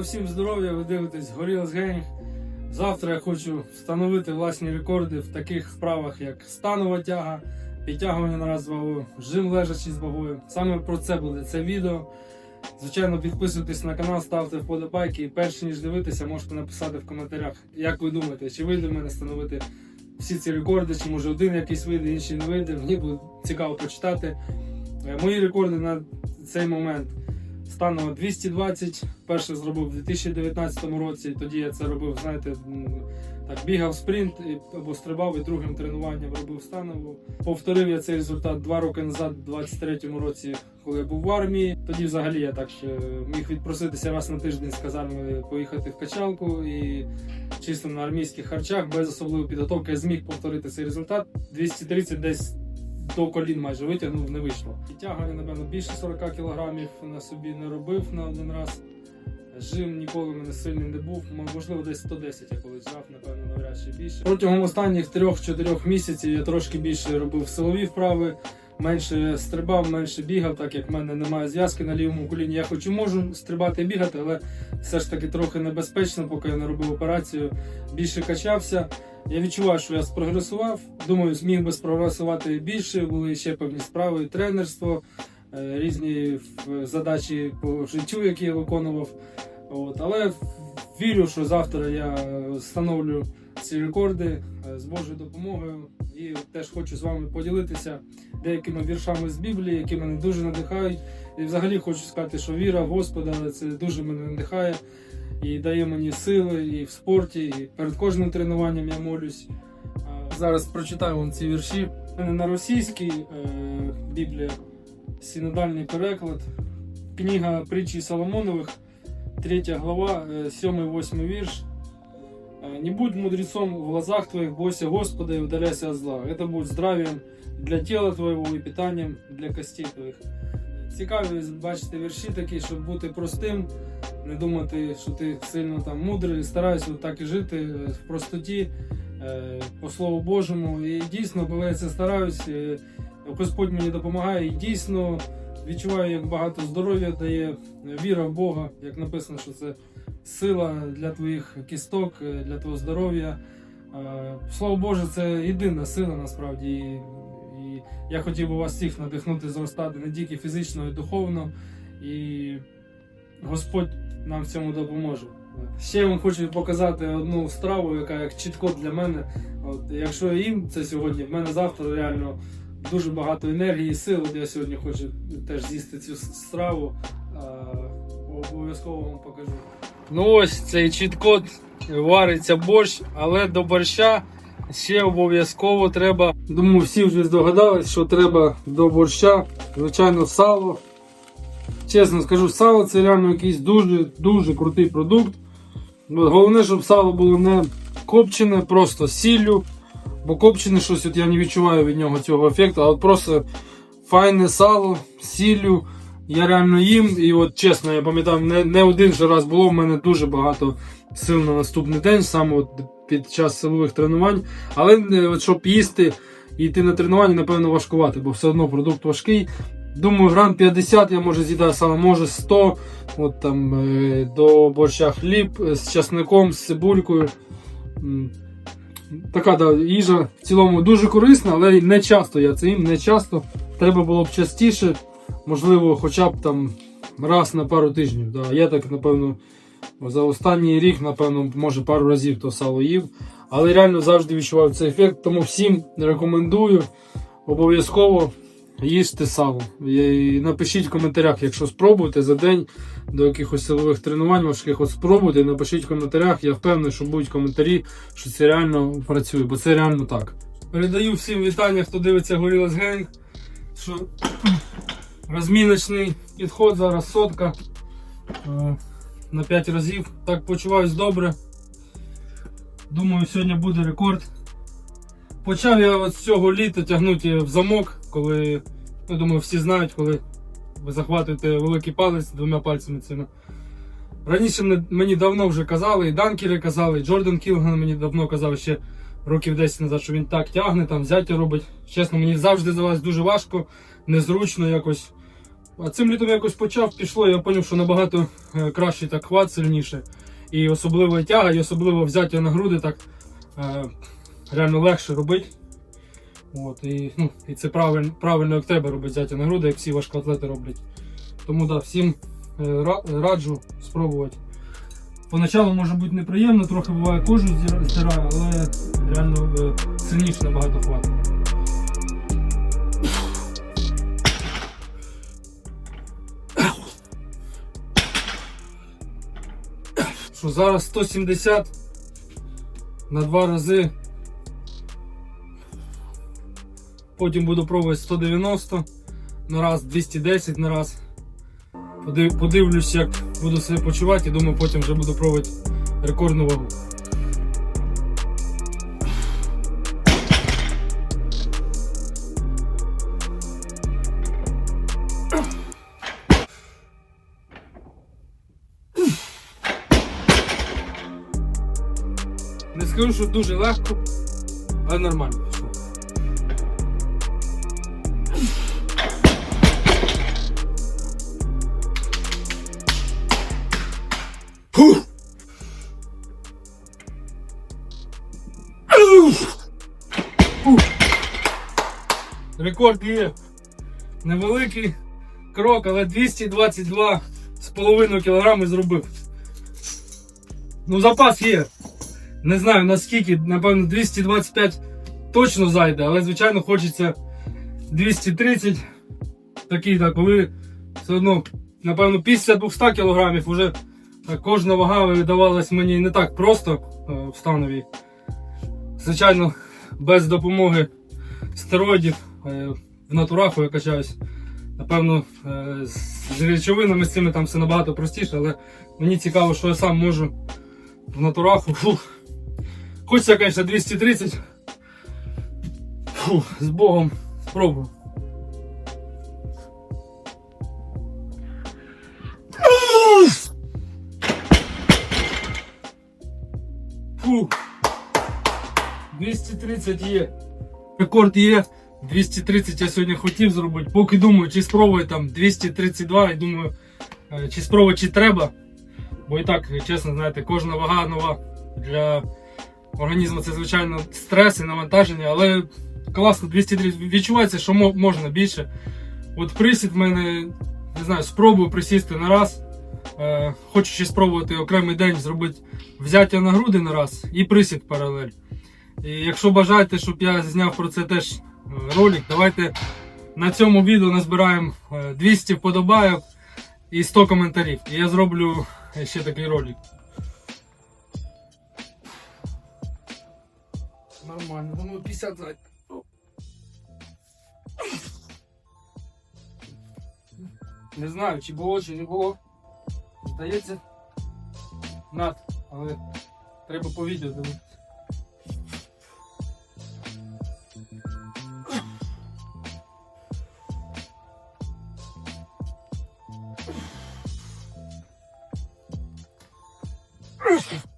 Бажаю всім здоров'я, ви дивитесь Gorillaz Gang. Завтра я хочу встановити власні рекорди в таких вправах, як станова тяга, підтягування на раз з вагою, жим лежачи з вагою. Саме про це буде це відео. Звичайно, підписуйтесь на канал, ставте вподобайки і перш ніж дивитися, можете написати в коментарях, як ви думаєте, чи вийде в мене встановити всі ці рекорди, чи може один якийсь вийде, інший не вийде. Мені буде цікаво почитати. Е, Мої рекорди на цей момент стану 220. Перше зробив у 2019 році. Тоді я це робив, знаєте, так бігав спринт або стрибав і другим тренуванням робив станову. Повторив я цей результат два роки назад, у 23-му році, коли я був в армії. Тоді взагалі я так ще міг відпроситися раз на тиждень з казарми поїхати в качалку і чисто на армійських харчах без особливої підготовки я зміг повторити цей результат. 230 десь до колін майже витягнув, не вийшло. Підтягування, напевно, більше 40 кілограмів на собі не робив на один раз. Жим ніколи в мене сильний не був. Можливо, десь 110 я колись жав, напевно, навряд чи більше. Протягом останніх 3-4 місяців я трошки більше робив силові вправи, менше стрибав, менше бігав, так як в мене немає зв'язки на лівому коліні. Я хоч і можу стрибати і бігати, але все ж таки трохи небезпечно, поки я не робив операцію. Більше качався. Я відчуваю, що я спрогресував. Думаю, зміг би спрогресувати більше. Були ще певні справи, тренерство, е, різні задачі по життю, які я виконував. От. Але вірю, що завтра я встановлю ці рекорди е, з Божою допомогою. І теж хочу з вами поділитися деякими віршами з Біблії, які мене дуже надихають. І взагалі хочу сказати, що віра в Господа це дуже мене надихає і дає мені сили і в спорті, і перед кожним тренуванням я молюсь. Зараз прочитаю вам ці вірші. На російській е, Біблія, синодальний переклад, книга притчі Соломонових, 3 глава, 7-8 вірш. Э, Не будь мудрецом в глазах твоих, бойся Господа и удаляйся от зла. Это будет здравием для тела твоего и питанием для костей твоїх. Цікаві бачити вірші такі, щоб бути простим, не думати, що ти сильно там мудрий, стараюся так і жити е, в простоті, е, по Слову Божому. І дійсно, коли я це стараюсь, е, Господь мені допомагає і дійсно відчуваю, як багато здоров'я дає, віра в Бога, як написано, що це сила для твоїх кісток, для твого здоров'я. Слово Боже, це єдина сила насправді. Я хотів би вас всіх надихнути зростати не тільки фізично, і духовно. І Господь нам в цьому допоможе. Ще я вам хочу показати одну страву, яка як чітко для мене. От, якщо їм це сьогодні, в мене завтра реально дуже багато енергії і сил. От я сьогодні хочу теж з'їсти цю страву. Обов'язково вам покажу. Ну ось цей чіткот вариться борщ, але до борща ще обов'язково треба. Думаю, всі вже здогадались, що треба до борща, звичайно, сало. Чесно скажу, сало це реально якийсь дуже дуже крутий продукт. Головне, щоб сало було не копчене, просто сіллю. Бо копчене щось от я не відчуваю від нього цього ефекту, а от просто файне сало сіллю. Я реально їм, і от чесно, я пам'ятаю, не, не один же раз було в мене дуже багато сил на наступний день, саме от під час силових тренувань. Але е, от, щоб їсти і йти на тренування, напевно, важкувати, бо все одно продукт важкий. Думаю, грам 50 я може з'їдаю саме, може 100. От там е, до борща хліб е, з часником, з цибулькою. Така да, їжа в цілому дуже корисна, але не часто я це їм, не часто. Треба було б частіше, можливо, хоча б там раз на пару тижнів. Да. Я так, напевно, за останній рік, напевно, може пару разів то сало їв. Але реально завжди відчував цей ефект, тому всім рекомендую обов'язково їжте сало. І напишіть в коментарях, якщо спробуєте за день до якихось силових тренувань, важких от спробуйте, напишіть в коментарях. Я впевнений, що будуть коментарі, що це реально працює, бо це реально так. Передаю всім вітання, хто дивиться Gorillaz Gang, що розміночний підход зараз сотка е, на 5 разів. Так почуваюсь добре. Думаю, сьогодні буде рекорд. Почав я з цього літа тягнути в замок, коли, ну, думаю, всі знають, коли ви захватуєте великий палець двома пальцями цими. Раніше мені давно вже казали, і данкери казали, і Джордан Кілган мені давно казав ще років 10 назад, що він так тягне, там взяття робить. Чесно, мені завжди здавалось дуже важко, незручно якось. А цим літом якось почав, пішло, я зрозумів, що набагато е, краще так хват сильніше. І особливо тяга, і особливо взяття на груди так е, реально легше робити. От, і, ну, і це правильно, правильно як треба робити взяття на груди, як всі важкоатлети роблять. Тому да, всім е, раджу спробувати. Поначалу може бути неприємно, трохи буває кожу здира- здирає, але реально сильніше набагато хватить. Що зараз 170 на два рази. Потім буду пробувати 190 на раз, 210 на раз. Подивлюсь, як буду себе почувати і думаю, потім вже буду пробувати рекордну вагу. Скажу, що дуже легко, але нормально. Рекорд є. Невеликий крок, але 222 з половиною кілограми зробив. Ну, запас є. Не знаю наскільки, напевно, 225 точно зайде, але звичайно хочеться 230. Такий, так, коли все одно, напевно, після 200 кілограмів вже кожна вага видавалась мені не так просто е, в становій. Звичайно, без допомоги стероїдів е, в натураху я качаюсь. Напевно, е, з речовинами з цими там все набагато простіше, але мені цікаво, що я сам можу в натураху. Фух. Хочеться, звісно, 230. Фух, з Богом спробую. Фух. 230 є. Рекорд є. 230 я сьогодні хотів зробити. Поки думаю, чи спробую там 232 і думаю, е, чи спробую, чи треба. Бо і так, чесно, знаєте, кожна вага нова для організму це, звичайно, стрес і навантаження, але класно 230 відчувається, що можна більше. От присід в мене, не знаю, спробую присісти на раз. Е, хочу ще спробувати окремий день зробити взяття на груди на раз і присід паралель. І якщо бажаєте, щоб я зняв про це теж е, ролик, давайте на цьому відео назбираємо е, 200 вподобайок і 100 коментарів. І я зроблю е, ще такий ролик. Нормально, думаю 50 зайде. Не знаю, чи було, чи не було. Здається, над, але треба по відео дивитися. Трон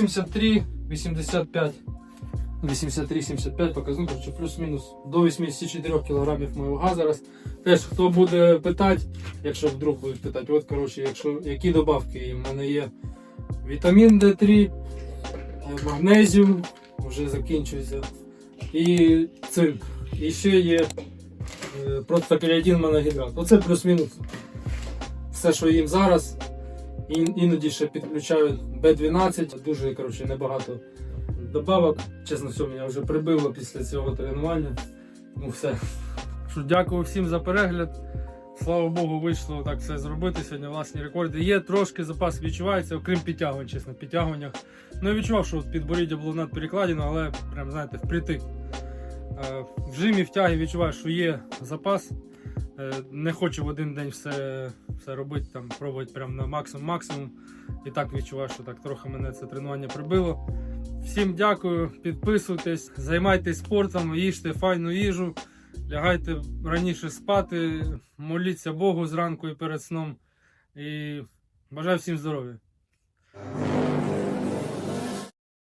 83, 85. 83-75 показник, коротше, плюс-мінус до 84 кг моя вага зараз. Теж хто буде питати, якщо вдруг будуть питати, от коротше, якщо які добавки в мене є вітамін D3, е, магнезіум, вже закінчується, і цинк. І ще є е, протоколіадін моногідрат. Оце плюс-мінус все, що їм зараз. Іноді ще підключаю B12, дуже коротше, небагато добавок. Чесно, все, мене вже прибило після цього тренування. Ну все. Що, дякую всім за перегляд. Слава Богу, вийшло так все зробити. Сьогодні власні рекорди. Є трошки запас відчувається, окрім підтягувань, чесно, підтягуваннях. Ну я відчував, що підборіддя було надперекладено, але прям знаєте, впритик. Е, В жимі в тягі відчуваю, що є запас. Е, Не хочу в один день все, все робити, там, пробувати прям на максимум максимум. І так відчуваю, що так трохи мене це тренування прибило. Всім дякую, підписуйтесь, займайтесь спортом, їжте файну їжу, лягайте раніше спати, моліться Богу зранку і перед сном. І бажаю всім здоров'я.